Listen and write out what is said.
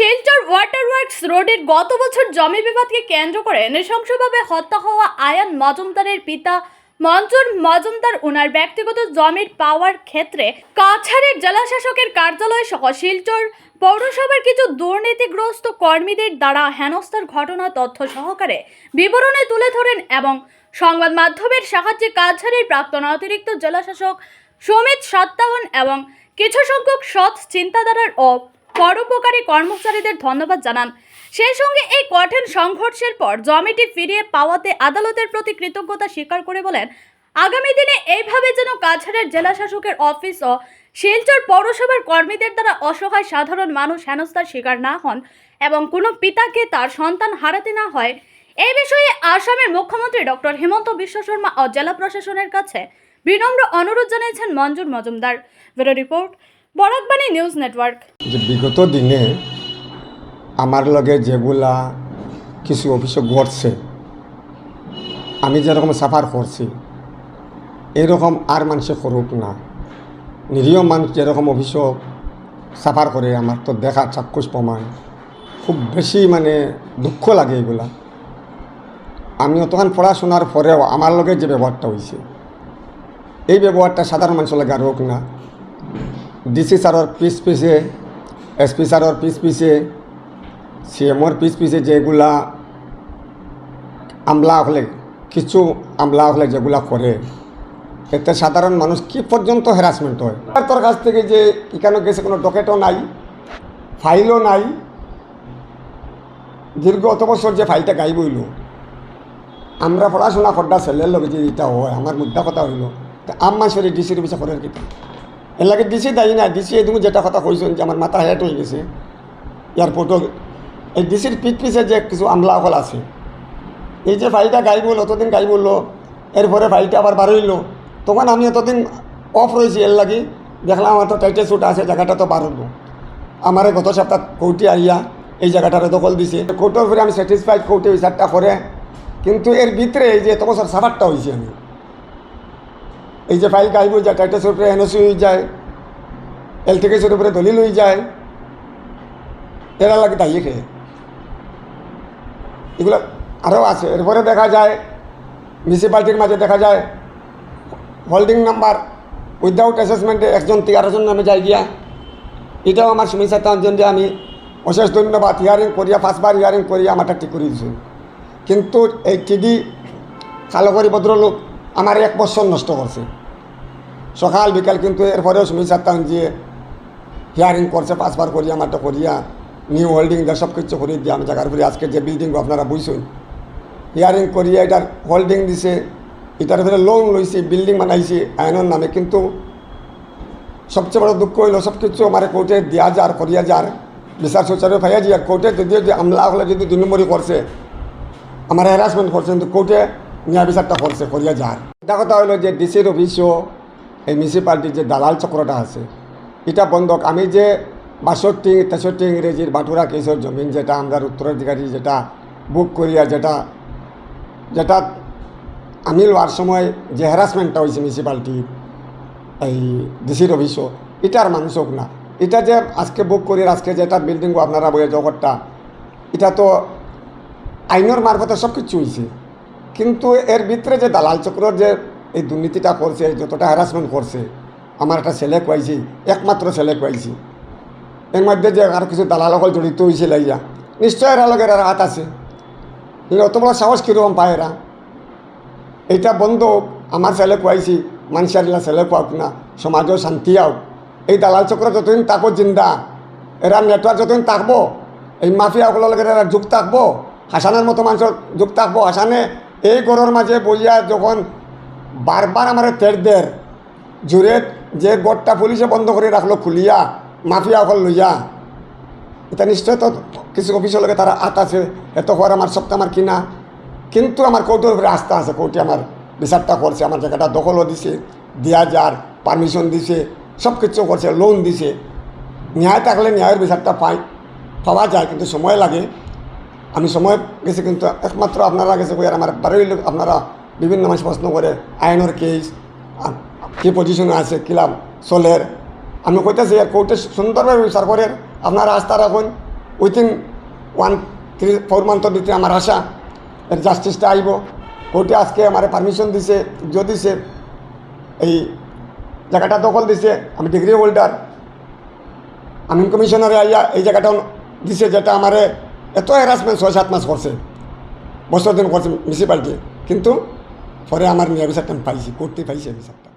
Silchar water works রোডের গত বছর জমি বিবাদকে কেন্দ্র করে নৃশংসভাবে হত্যা হওয়া আয়ান মজুমদারের পিতা মঞ্জুর মজুমদার ওনার ব্যক্তিগত জমির পাওয়ার ক্ষেত্রে কাছাড়ের জেলাশাসকের কার্যালয় সহ শিলচর পৌরসভার কিছু দুর্নীতিগ্রস্ত কর্মীদের দ্বারা হেনস্থার ঘটনা তথ্য সহকারে বিবরণে তুলে ধরেন এবং সংবাদ মাধ্যমের সাহায্যে কাছাড়ের প্রাক্তন অতিরিক্ত জেলাশাসক সুমিত সত্তাবন এবং কিছু সংখ্যক সৎ চিন্তাধারার ও পরোপকারী কর্মচারীদের ধন্যবাদ জানান। সেই সঙ্গে এই কঠিন সংঘর্ষের পর জমিটি ফিরিয়ে পাওয়াতে আদালতের প্রতি কৃতজ্ঞতা স্বীকার করে বলেন, আগামী দিনে এইভাবে যেন কাছাড়ের জেলা শাসকের অফিস ও শিলচর পৌরসভার কর্মীদের দ্বারা অসহায় সাধারণ মানুষ হেনস্থার শিকার না হন এবং কোনো পিতাকে তার সন্তান হারাতে না হয়, এই বিষয়ে আসামের মুখ্যমন্ত্রী ডক্টর হেমন্ত বিশ্ব শর্মা ও জেলা প্রশাসনের কাছে বিনম্র অনুরোধ জানিয়েছেন Manjur Majumdar. Bureau report Barakbani news network. যে বিগত দিনে আমার লগে যেগুলা কিছু অভিযোগ ঘটছে, আমি যেরকম সাফার করছি, এরকম আর মানুষে করুক না। নিরীহ মানুষ যেরকম অভিযোগ সাফার করে, আমার তো দেখা চাক্ষুষ প্রমাণ। খুব বেশি মানে দুঃখ লাগে এগুলা। আমি অতখান পড়াশোনার পরেও আমার লগে যে ব্যবহারটা হয়েছে এই ব্যবহারটা সাধারণ মানুষের লাগে আর হোক না। ডিসি স্যারের পিস পিছে এসপি স্যারের পিস পিছে সিএমর পিস পিছে যেগুলা আমলা হলে, কিছু আমলা হলে যেগুলা করে, এতে সাধারণ মানুষ কি পর্যন্ত হ্যারাসমেন্ট হয়? তোর কাছ থেকে যে এখানে গেছে কোনো ডকেটও নাই ফাইলও নাই, দীর্ঘ অত বছর যে ফাইলটা গাইব হইল, আমরা পড়াশোনা করটা ছেলের লগে যে এটা হয়, আমার মুদ্রা কথা হইল, তা আম্মা শরীর ডিসির পিছিয়ে করার কিতা? এর লাগে ডিসি দায়ী না ডিসি এদিকে যেটা কথা কইছেন যে আমার মাথা হেট হয়ে গেছে। এয়ারপোর্টও এই ডিসির পিঠ পিছে যে কিছু আমলা অকল আছে। এই যে ভাইটা গাইব হলো অতদিন গাইব হলো এরপরে ভাইটা আবার বার হইল। তখন আমি এতদিন অফ রয়েছি এর লাগি, দেখলাম আমার তো টাইটেল শুট আছে জায়গাটা তো বার হলো আমার গত সপ্তাহ কৌটি আইয়া এই জায়গাটারে দখল দিছে। কোর্টের উপরে আমি স্যাটিসফাইড কোর্টে বিচারটা করে কিন্তু এর ভিতরে এই যে এত বছর সাফারটা হয়েছে আমি। এই যে ফাইল গাইব যায় টাইটাসের উপরে এনওসি হয়ে যায় এলটিকেসের উপরে দলিল হয়ে যায় এরা লাগে দাঁড়িয়ে খেয়ে এগুলো আরও আছে। এরপরে দেখা যায় মিউনিসিপ্যালিটির মাঝে দেখা যায় হোল্ডিং নাম্বার উইদাউট অ্যাসেসমেন্টে একজন থেকে নামে যায় গিয়া এটাও আমার সমস্যা তার যে আমি অশেষ ধন্যবাদ। হিয়ারিং করিয়া ফার্স্টবার হিয়ারিং করিয়া আমারটা ঠিক করে দিয়েছি কিন্তু এই টিডি কালকরি ভদ্রলোক আমার এক বছর নষ্ট করছে সকাল বিকাল কিন্তু এরপরেও সুমিত সাত্তান যে হিয়ারিং করছে, পাঁচবার করিয়া আমারটা করিয়া নিউ হোল্ডিং যা সব কিছু করিয়ে দিয়ে আমি জায়গার উপরে আজকে যে বিল্ডিং আপনারা বুঝছেন হিয়ারিং করিয়া এটার হোল্ডিং দিছে, এটার উপরে লোন লইছে বিল্ডিং বানাইছে আইনের নামে, কিন্তু সবচেয়ে বড় দুঃখ হইল, সব কিছু আমার কোর্টে দেওয়া যার, করিয়া যার, বিচার সুচারু পাইয়া যে কোর্টে যদিও যে আমলা হলে যদি দুই নম্বরই করছে, আমার হ্যারাসমেন্ট করছে, কিন্তু কোর্টে ন্যায় বিচারটা করছে, করিয়া যার। কথা হলো যে ডিসির অফিসও এই মিউনিসিপ্যালিটির যে দালাল চক্রটা আছে, এটা বন্ধক। আমি যে বাষট্টি, তেষট্টি ইংরেজির বাটুরা কেশর জমিন, যেটা আমরা উত্তরাধিকারী যেটা বুক করিয়া যেটা যেটা আমি লওয়ার সময় যে হ্যারাসমেন্টটা হয়েছে মিউনিসিপ্যালিটির এই ডিসির অফিসও এটার মানুষ হোক না। এটা যে আজকে বুক করি, আজকে যেটা বিল্ডিং আপনারা বইয়ে জগৎটা এটা তো আইনের মারফতে সব কিছু হয়েছে। কিন্তু এর ভিতরে যে দালাল চক্রর যে এই দুর্নীতিটা করছে যতটা হ্যারাসমেন্ট করছে। আমার একটা ছেলে খুয়াইছি একমাত্র ছেলে খুয়াইছি এর মধ্যে যে আর কিছু দালাল সকল জড়িত হয়েছিল ইয়া নিশ্চয় এরা লোকের এরা হাত আছে। অত বড় সাহস কীরকম পায় এরা? এইটা বন্ধ, আমার ছেলে খুয়াইছি মানুষের ছেলে খুয়াক না, সমাজও শান্তি আও। এই দালাল চক্র যতদিন থাকব জিন্দা, এরা নেটওয়ার্ক যতদিন থাকব, এই মাফিয়াগুলোর লগে এরা যুগ থাকব, হাসানের মতো মানুষের যুগ থাকব। হাসানে এই গরুর মাঝে বইয়া যখন বারবার আমার তেরদের জোরে, যে গড়টা পুলিশে বন্ধ করে রাখল খুলিয়া, মাফিয়া অকল লইয়া। এটা নিশ্চয় তো কিছু অফিসের লগে তারা আত আছে, এত হওয়ার আমার সপ্তাহ আমার কিনা। কিন্তু আমার কোর্টের উপরে আস্থা আছে কোর্টে আমার বিচারটা করছে, আমার জায়গাটা দখলও দিছে দেওয়া যার পারমিশন দিছে সব কিছু করছে লোন দিছে। ন্যায় থাকলে ন্যায়ের বিচারটা পাই, পাওয়া যায়, কিন্তু সময় লাগে। আমি সময় গেছি, কিন্তু একমাত্র আপনারা গেছে আমার বারোই আপনারা বিভিন্ন মানুষ প্রশ্ন করে, আইনের কেস কি পজিশনে আছে কিলাম চলের। আমি কইতেছি আর কোর্টে সুন্দরভাবে বিচার করে আপনারা আস্থা রাখুন। উইথিন ওয়ান থ্রি ফোর মান্থর ভিতরে আমার আশা, এর জাস্টিসটা আইব। কোর্টে আজকে আমার পারমিশন দিছে যদি সে এই জায়গাটা দখল দিছে, আমি ডিগ্রি হোল্ডার আমি কমিশনারে আইয়া এই জায়গাটা দিছে, যেটা আমারে এত হ্যারাসমেন্ট ছয়, সাত মাস করছে, বছর দিন করছে মিউনিসিপালিটি কিন্তু পরে আমার নিয়ে বিচারটা আমি পাইছি করতে পাইছি বিচারটা